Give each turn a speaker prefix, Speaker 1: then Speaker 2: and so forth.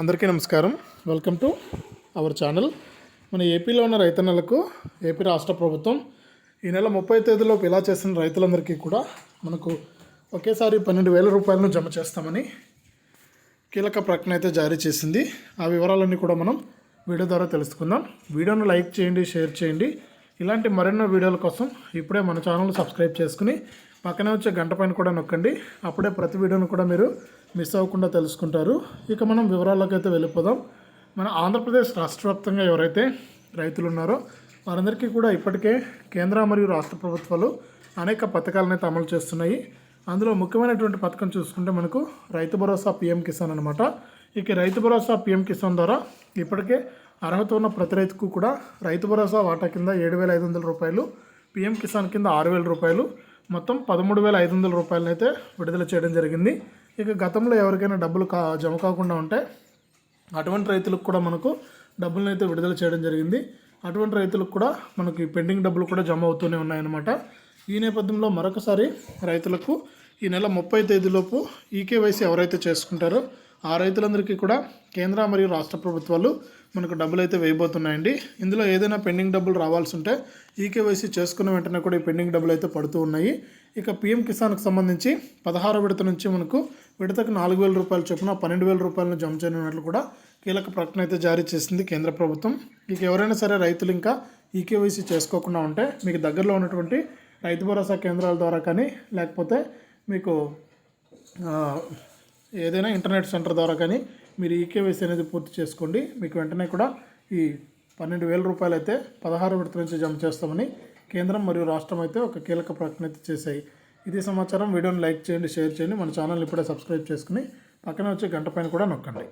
Speaker 1: అందరికీ నమస్కారం. Welcome to our channel మన ఏపీలో ఉన్న రైతన్నలకు ఏపీ రాష్ట్ర ప్రభుత్వం ఈ నెల ముప్పై తేదీలోపు ఇలా చేసిన రైతులందరికీ కూడా మనకు ఒకేసారి పన్నెండు వేల రూపాయలను జమ చేస్తామని కీలక ప్రకటన అయితే జారీ చేసింది. ఆ వివరాలన్నీ కూడా మనం వీడియో ద్వారా తెలుసుకుందాం. వీడియోను లైక్ చేయండి షేర్ చేయండి. ఇలాంటి మరెన్నో వీడియోల కోసం ఇప్పుడే మన ఛానల్ సబ్స్క్రైబ్ చేసుకుని పక్కనే వచ్చే గంట పైన కూడా నొక్కండి. అప్పుడే ప్రతి వీడియోను కూడా మీరు మిస్ అవ్వకుండా తెలుసుకుంటారు. ఇక మనం వివరాల్లోకి అయితే వెళ్ళిపోదాం. మన ఆంధ్రప్రదేశ్ రాష్ట్ర వ్యాప్తంగా ఎవరైతే రైతులు ఉన్నారో వారందరికీ కూడా ఇప్పటికే కేంద్ర మరియు రాష్ట్ర ప్రభుత్వాలు అనేక పథకాలను అయితే అమలు చేస్తున్నాయి. అందులో ముఖ్యమైనటువంటి పథకం చూసుకుంటే మనకు రైతు భరోసా పీఎం కిసాన్ అనమాట ఇక రైతు భరోసా పీఎం కిసాన్ ద్వారా ఇప్పటికే అర్హత ఉన్న ప్రతి రైతుకు కూడా రైతు భరోసా వాటా కింద ఏడు వేల ఐదు వందల రూపాయలు పీఎం కిసాన్ కింద ఆరు వేల రూపాయలు మొత్తం పదమూడు వేల ఐదు వందల రూపాయలను అయితే విడుదల చేయడం జరిగింది. ఇక గతంలో ఎవరికైనా డబ్బులు కా జమ కాకుండా ఉంటే అటువంటి రైతులకు కూడా మనకు డబ్బులను అయితే విడుదల చేయడం జరిగింది. అటువంటి రైతులకు కూడా మనకి పెండింగ్ డబ్బులు కూడా జమ అవుతూనే ఉన్నాయన్నమాట. ఈ నేపథ్యంలో మరొకసారి రైతులకు ఈ నెల ముప్పై తేదీలోపు ఈకేవైసీ ఎవరైతే చేసుకుంటారో ఆ రైతులందరికీ కూడా కేంద్ర మరియు రాష్ట్ర ప్రభుత్వాలు మనకు డబ్బులు అయితే వేయబోతున్నాయండి. ఇందులో ఏదైనా పెండింగ్ డబ్బులు రావాల్సి ఉంటే ఈకేవైసీ చేసుకున్న వెంటనే కూడా ఈ పెండింగ్ డబ్బులు అయితే పడుతూ ఉన్నాయి. ఇక పిఎం కిసాన్కి సంబంధించి పదహారో విడత నుంచి మనకు విడతకు నాలుగు వేల రూపాయల చొప్పున పన్నెండు వేల రూపాయలను జమ చేయనున్నట్లు కూడా కీలక ప్రకటన అయితే జారీ చేసింది కేంద్ర ప్రభుత్వం. ఇక ఎవరైనా సరే రైతులు ఇంకా ఈకేవైసీ చేసుకోకుండా ఉంటే మీకు దగ్గరలో ఉన్నటువంటి రైతు భరోసా కేంద్రాల ద్వారా కానీ లేకపోతే మీకు ఏదైనా ఇంటర్నెట్ సెంటర్ ద్వారా కానీ మీరు ఈకేవైసీ అనేది పూర్తి చేసుకోండి. మీకు వెంటనే కూడా ఈ పన్నెండు వేల రూపాయలు అయితే పదహారు విడత నుంచి జమ చేస్తామని కేంద్రం మరియు రాష్ట్రం అయితే ఒక కీలక ప్రకటన అయితే చేశాయి. ఇది సమాచారం వీడియోని లైక్ చేయండి షేర్ చేయండి. మన ఛానల్ ఇప్పుడే సబ్స్క్రైబ్ చేసుకుని పక్కన వచ్చే గంట పైన కూడా నొక్కండి.